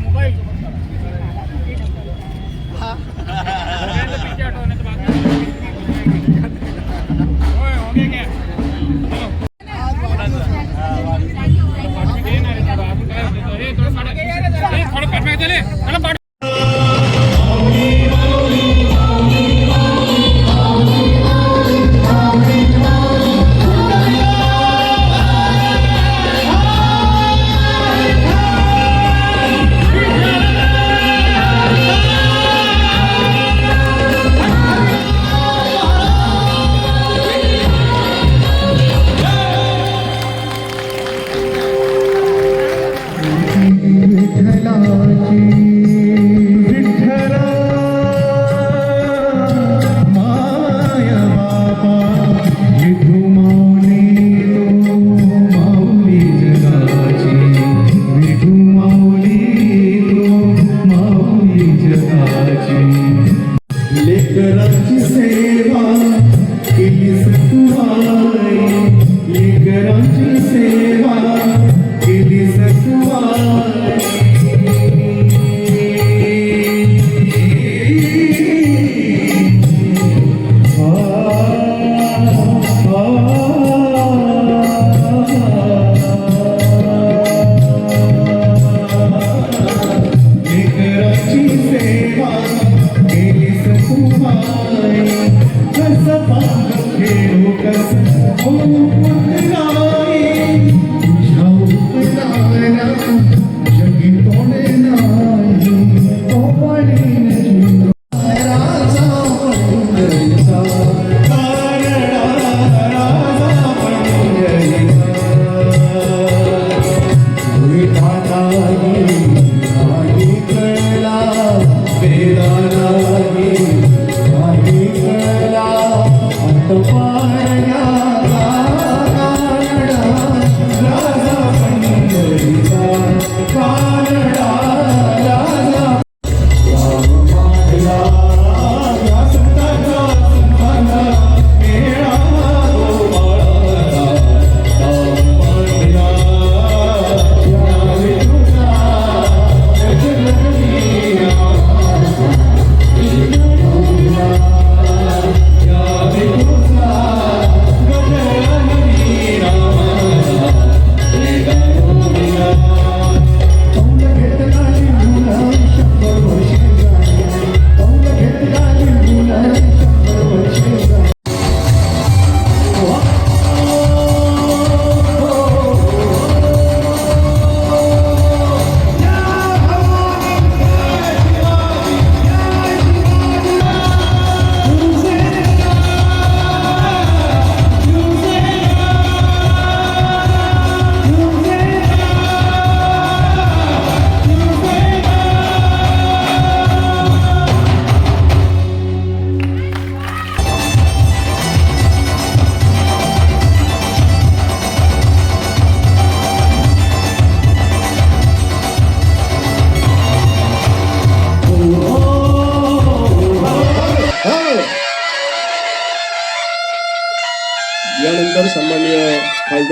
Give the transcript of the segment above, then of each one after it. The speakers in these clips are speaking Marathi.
મોબાઈલ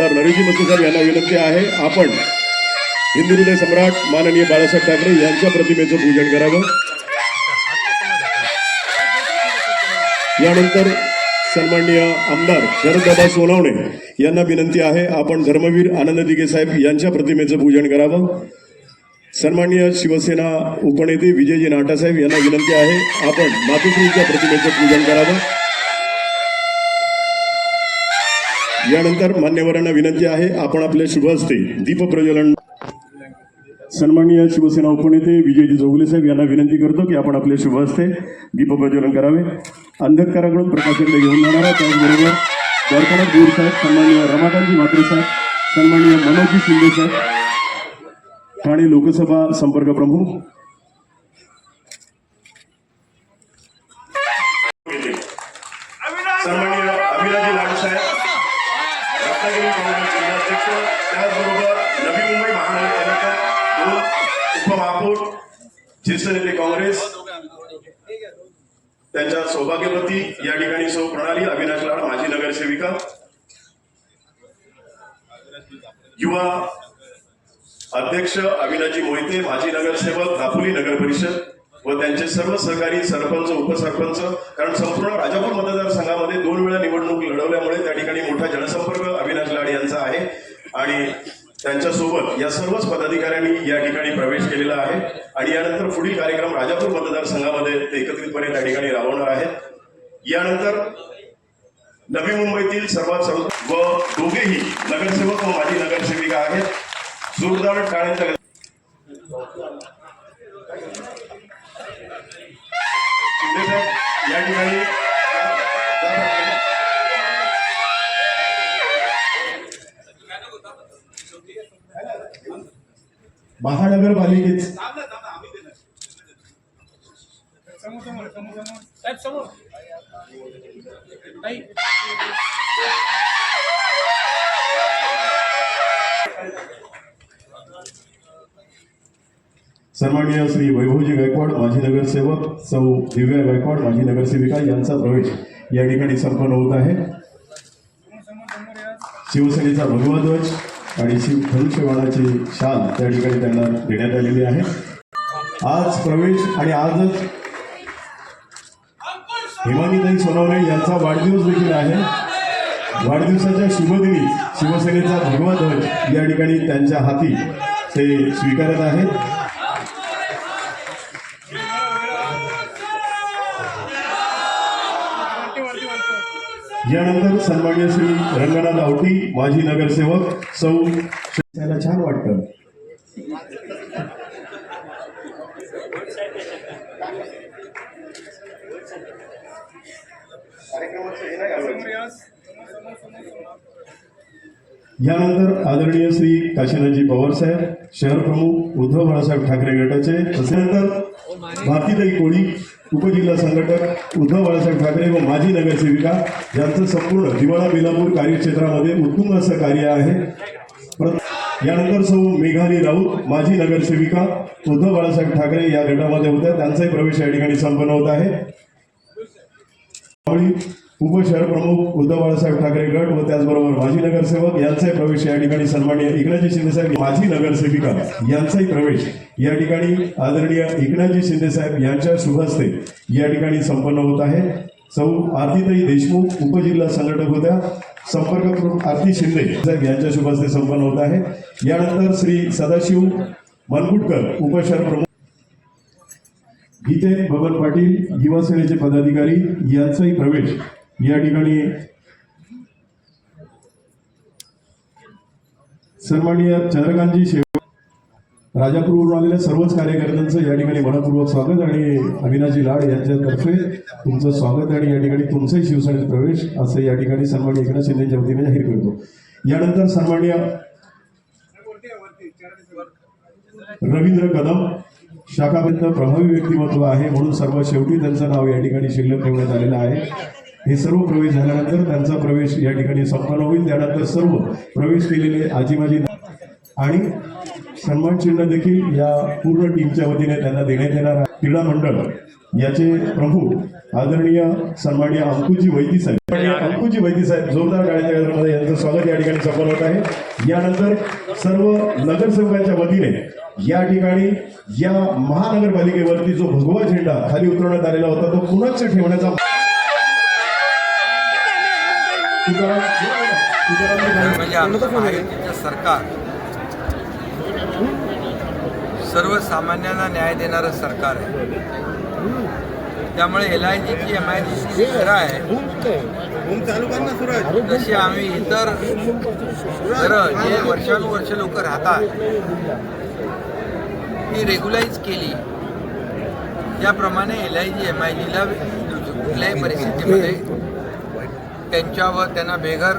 खासदार नरेजी साहेब यांना विनंती आहे आपण हिंदू हृदय सम्राट माननीय बाळासाहेब ठाकरे यांच्या प्रतिमेचं पूजन करावं. यानंतर सन्माननीय आमदार शरददादा सोनवणे यांना विनंती आहे आपण धर्मवीर आनंद दिघे साहेब यांच्या प्रतिमेचं पूजन करावं. सन्माननीय शिवसेना उपनेते विजयजी नाटासाहेब यांना विनंती आहे आपण मातोश्रींच्या प्रतिमेचं पूजन करावं. यानंतर मान्यवरांना विनंती आहे आपण आपल्या शुभ हस्ते दीप प्रज्वलन सन्माननीय शिवसेना उपनेते विजयजी जोगले साहेब यांना विनंती करतो की आपण आपले शुभ हस्ते दीप प्रज्वलन करावे. अंधकाराकडून प्रकाशाकडे घेऊन जाणारा त्याचबरोबर द्वारकानाथ गुरु साहेब सन्माननीय रमाकांतजी म्हात्रे साहेब सन्माननीय मनोजी शिंदे साहेब ठाणे लोकसभा संपर्क प्रमुख ज्येष्ठ नेते काँग्रेस त्यांच्या सौभाग्यपती या ठिकाणी सौ प्रणाली अविनाश लाड माजी नगरसेविका युवा अध्यक्ष अविनाजी मोहिते माजी नगरसेवक दापोली नगर परिषद व त्यांचे सर्व सहकारी सरपंच उपसरपंच कारण संपूर्ण राजापूर मतदारसंघामध्ये दोन वेळा निवडणूक लढवल्यामुळे त्या ठिकाणी मोठा जनसंपर्क अविनाश लाड यांचा आहे. आणि त्यांच्यासोबत या सर्वच पदाधिकाऱ्यांनी या ठिकाणी प्रवेश केलेला आहे. आणि यानंतर पुढील कार्यक्रम राजापूर मतदारसंघामध्ये ते एकत्रितपणे त्या ठिकाणी राबवणार आहेत. यानंतर नवी मुंबईतील सर्वात सर्व व दोघेही नगरसेवक व माजी नगरसेविका आहेत. जोरदार टाळ्यांच्या या ठिकाणी महानगरपालिकेत. सन्माननीय श्री वैभवजी गायकवाड माजी नगरसेवक सौ दिव्या गायकवाड माजी नगरसेविका यांचा प्रवेश या ठिकाणी संपन्न होत आहे. शिवसेनेचा भगवा ध्वज. आणि शिव धनुष्यबाणाची शाल त्या ठिकाणी त्यांना देण्यात आलेली आहे. आज प्रवेश आणि आजच हेमानीताई सोनवणे यांचा वाढदिवस देखील आहे. वाढदिवसाच्या शुभदिनी शिवसेनेचा भगवा ध्वज या ठिकाणी त्यांच्या हाती ते स्वीकारत आहेत. यानंतर सन्मान्य श्री रंगनाथ आवटी माजी नगरसेवक सौ त्याला छान वाटतं. यानंतर आदरणीय श्री काशीनाथजी पवार साहेब शहर प्रमुख उद्धव बाळासाहेब ठाकरे गटाचे तसेनंतर भारतीताई कोळी उपजिल्हा संघटक उद्धव बाळासाहेब ठाकरे व माजी नगरसेविका यांचं संपूर्ण हिवाळा बेलापूर कार्यक्षेत्रामध्ये उत्तुंग असं कार्य आहे. यानंतर सौ मेघाली राऊत माजी नगरसेविका उद्धव बाळासाहेब ठाकरे या गटामध्ये होत्या. त्यांचाही प्रवेश या ठिकाणी संपन्न होत आहे. यावेळी उपशहर प्रमुख उद्धव बाळासाहेब ठाकरे गट व त्याचबरोबर माजी नगरसेवक यांचाही प्रवेश या ठिकाणी सन्मान्य एकनाथजी शिंदे साहेब माजी नगरसेविका यांचाही प्रवेश या ठिकाणी आदरणीय एकनाथजी शिंदे साहेब यांच्या शुभहस्ते या ठिकाणी संपन्न होत आहे. सौ आरतीताई देशमुख उपजिल्हा संघटक होत्या. संपर्क प्रमुख आरती शिंदे साहेब यांच्या शुभहस्ते संपन्न होत आहे. यानंतर श्री सदाशिव मनगुटकर उपशहर प्रमुख गीते बबन पाटील युवासेनेचे पदाधिकारी यांचाही प्रवेश या ठिकाणी सन्माननीय चंद्रकांतजी शेव राजापूरवरून आलेल्या सर्वच कार्यकर्त्यांचं या ठिकाणी मनपूर्वक स्वागत आणि अविनाशजी लाड यांच्यातर्फे तुमचं स्वागत आणि या ठिकाणी तुमचंही शिवसेनेत प्रवेश असं या ठिकाणी सन्माननीय एकनाथ शिंदेच्या वतीने जाहीर करतो. यानंतर सन्माननीय रवींद्र कदम शाखाबद्ध प्रभावी व्यक्तिमत्व आहे म्हणून सर्वात शेवटी त्यांचं नाव या ठिकाणी शिल्लक ठेवण्यात आलेलं आहे. हे सर्व प्रवेश झाल्यानंतर त्यांचा प्रवेश या ठिकाणी संपन्न होईल. त्यानंतर सर्व प्रवेश केलेले आजीमाजी आणि सन्मान चिन्ह देखील या पूर्ण टीमच्या वतीने त्यांना देण्यात येणार आहे. क्रीडा मंडळ याचे प्रमुख आदरणीय सन्माननीय अंकुजी वैदी साहेब. अंकुजी वैदी साहेब जोरदार टाळ्यांच्या गजरामध्ये यांचं स्वागत या ठिकाणी सफल होत आहे. यानंतर सर्व नगरसेवकांच्या वतीने या ठिकाणी या महानगरपालिकेवरती जो भगवा झेंडा खाली उतरवण्यात आलेला होता तो पुनश्च ठेवण्याचा म्हणजे महायुतीचं सरकार सर्वसामान्यांना न्याय देणारं सरकार आहे. त्यामुळे एल आय जीची एम आय जीची जी घरं आहे जशी आम्ही इतर घरं जे वर्षानुवर्ष लोक राहतात ती रेग्युलाइज केली. त्याप्रमाणे L I G M I जीला कुठल्याही परिस्थितीमध्ये त्यांच्यावर त्यांना बेघर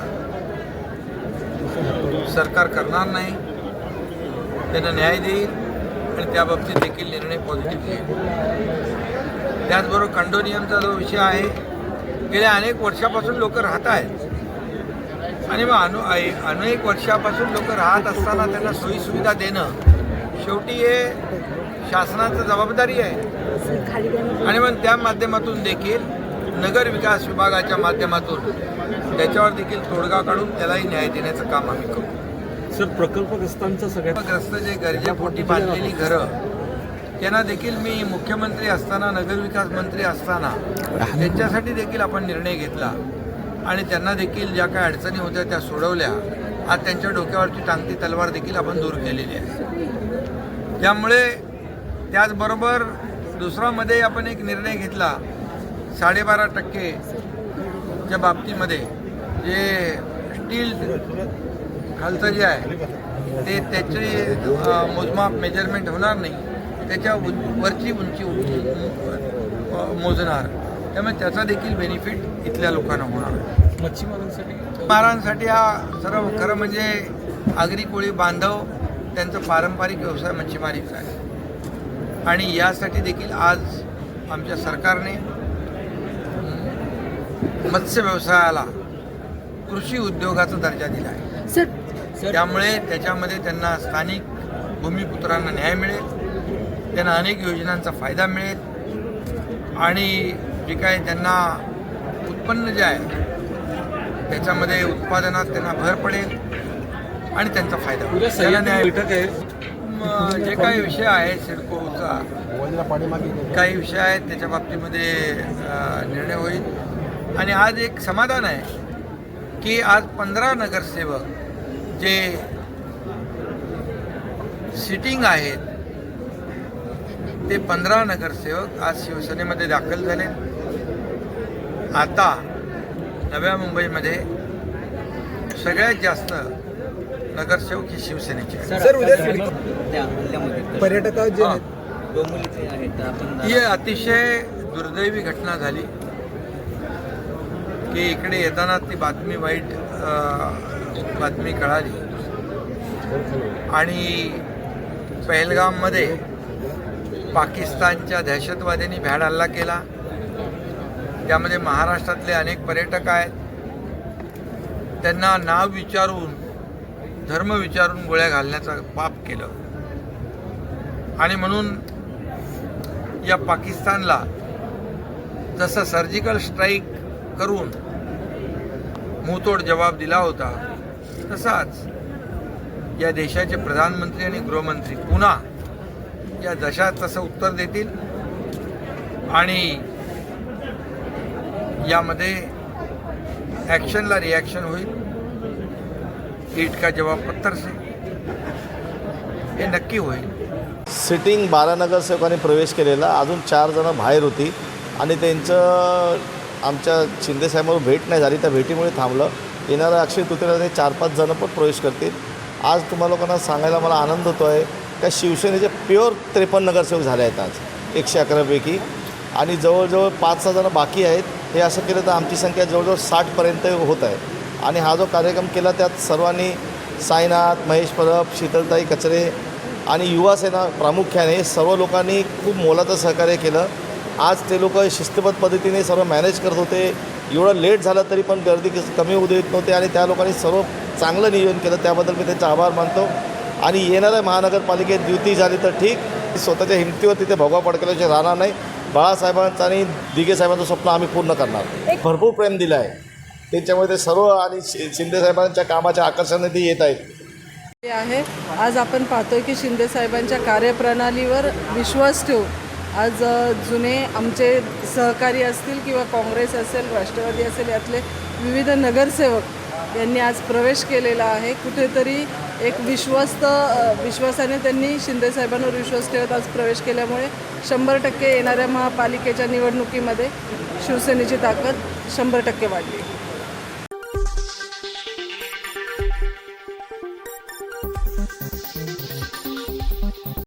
सरकार करणार नाही. त्यांना न्याय देईल आणि त्या बाबतीत देखील निर्णय पॉझिटिव्ह घेईल त्याचबरोबर कंडोनियमचा जो विषय आहे गेल्या अनेक वर्षापासून लोक राहत आहेत. आणि मग अनु अनेक वर्षापासून लोक राहत असताना त्यांना सोयीसुविधा देणं शेवटी हे शासनाचं जबाबदारी आहे. आणि मग त्या माध्यमातून देखील नगर विकास विभागाच्या माध्यमातून त्याच्यावर देखील तोडगा काढून त्यालाही न्याय देण्याचं काम आम्ही करू. सर प्रकल्पग्रस्तांचा सगळ्यात ग्रस्त जे गरजेपोटी बांधलेली घरं त्यांना देखील मी मुख्यमंत्री असताना नगरविकास मंत्री असताना त्यांच्यासाठी देखील आपण निर्णय घेतला. आणि त्यांना देखील ज्या काही अडचणी होत्या त्या सोडवल्या. आज त्यांच्या डोक्यावरची टांगती तलवार देखील आपण दूर केलेली आहे. त्यामुळे त्याचबरोबर दुसरामध्ये आपण एक निर्णय घेतला. साडेबारा टक्केच्या बाबतीमध्ये जे स्टील खालचं जे आहे ते त्याचे मोजमाप मेजरमेंट होणार नाही. त्याच्या उं- वरची उंची मोजणार. त्यामुळे त्याचा देखील बेनिफिट इथल्या लोकांना होणार. मच्छीमारांसाठी? महारांसाठी हा सर्व खरं म्हणजे आगरी कोळी बांधव त्यांचा पारंपरिक व्यवसाय मच्छीमारीचा आहे. आणि यासाठी देखील आज आमच्या सरकारने मत्स्य व्यवसायाला कृषी उद्योगाचा दर्जा दिला आहे. सर त्यामुळे त्याच्यामध्ये त्यांना स्थानिक भूमिपुत्रांना न्याय मिळेल त्यांना अनेक योजनांचा फायदा मिळेल आणि जे काय त्यांना उत्पन्न जे आहे त्याच्यामध्ये उत्पादनात त्यांना भर पडेल आणि त्यांचा फायदा होईल. जे काही विषय आहे सिडकोचा काही विषय आहेत त्याच्या बाबतीमध्ये निर्णय होईल. आणि आज एक समाधान आहे की आज पंधरा नगरसेवक जे सिटिंग आहेत ते पंधरा नगरसेवक आज शिवसेनेमध्ये दाखल झाले. आता नव्या मुंबईमध्ये सगळ्यात जास्त नगरसेवक हे शिवसेनेचे आहेत. सर उद्या सिडको पर्यटक जे हा. आहेत. ही अतिशय दुर्दैवी घटना झाली. की इकडे येताना ती बातमी वाईट बातमी कळाली. आणि पहलगाममध्ये पाकिस्तानच्या दहशतवाद्यांनी भ्याड हल्ला केला. त्यामध्ये महाराष्ट्रातले अनेक पर्यटक आहेत. त्यांना नाव विचारून धर्म विचारून गोळ्या घालण्याचं पाप केलं. आणि म्हणून या पाकिस्तानला जसं सर्जिकल स्ट्राईक करून मुंहतोड जबाब दिला होता. तसाच या देशाचे प्रधानमंत्री आणि गृहमंत्री पुन्हा या दशात तसं उत्तर देतील. आणि यामध्ये ॲक्शनला रिॲक्शन होईल. ईट का जवाब पत्थर से. हे नक्की होईल. सिटिंग बारा नगरसेवकांनी प्रवेश केलेला. अजून चार जणं बाहेर होती. आणि त्यांचं आमच्या शिंदेसाहेबांवर भेट नाही झाली. त्या भेटीमुळे थांबलं. येणाऱ्या अक्षय तृतीयाने चार पाच जणं पण प्रवेश करतील. आज तुम्हाला लोकांना सांगायला मला आनंद होतो आहे का शिवसेनेचे प्युअर त्रेपन्न नगरसेवक झाले आहेत आज. एकशे अकरापैकी. आणि जवळजवळ पाच सहा जणं बाकी आहेत. हे असं केलं तर आमची संख्या जवळजवळ साठपर्यंत होत आहे. आणि हा जो कार्यक्रम केला त्यात सर्वांनी साईनाथ महेश परब शीतलताई कचरे आणि युवासेना प्रामुख्याने सर्व लोकांनी खूप मोलाचं सहकार्य केलं. आज ते लोक शिस्तबद्ध पद्धतीने सर्व मॅनेज करत होते. एवढं लेट झालं तरी पण गर्दी कमी होऊ देत नव्हते आणि त्या लोकांनी सर्व चांगलं नियोजन केलं. त्याबद्दल मी त्यांचा आभार मानतो. आणि येणाऱ्या महानगरपालिकेत युती झाली तर ठीक. स्वतःच्या हिमतीवर तिथे भगवा पडकल्याचे राहणार नाही. बाळासाहेबांचं आणि दिघे साहेबांचं स्वप्न आम्ही पूर्ण करणार. भरपूर प्रेम दिलं आहे. त्याच्यामुळे ते सर्व आणि शि शिंदेसाहेबांच्या कामाच्या आकर्षणाने ते येत आहेत. आहे. आज आपण पाहतोय की शिंदे साहेबांच्या कार्यप्रणालीवर विश्वास ठेवून आज जुने आमचे सहकारी असतील किंवा काँग्रेस असेल राष्ट्रवादी असेल यातले विविध नगरसेवक यांनी आज प्रवेश केलेला आहे. कुठेतरी एक विश्वस्त विश्वासाने त्यांनी शिंदे साहेबांवर विश्वास ठेवत आज प्रवेश केल्यामुळे शंभर टक्के येणाऱ्या महापालिकेच्या निवडणुकीमध्ये शिवसेनेची ताकद शंभर टक्के वाढली.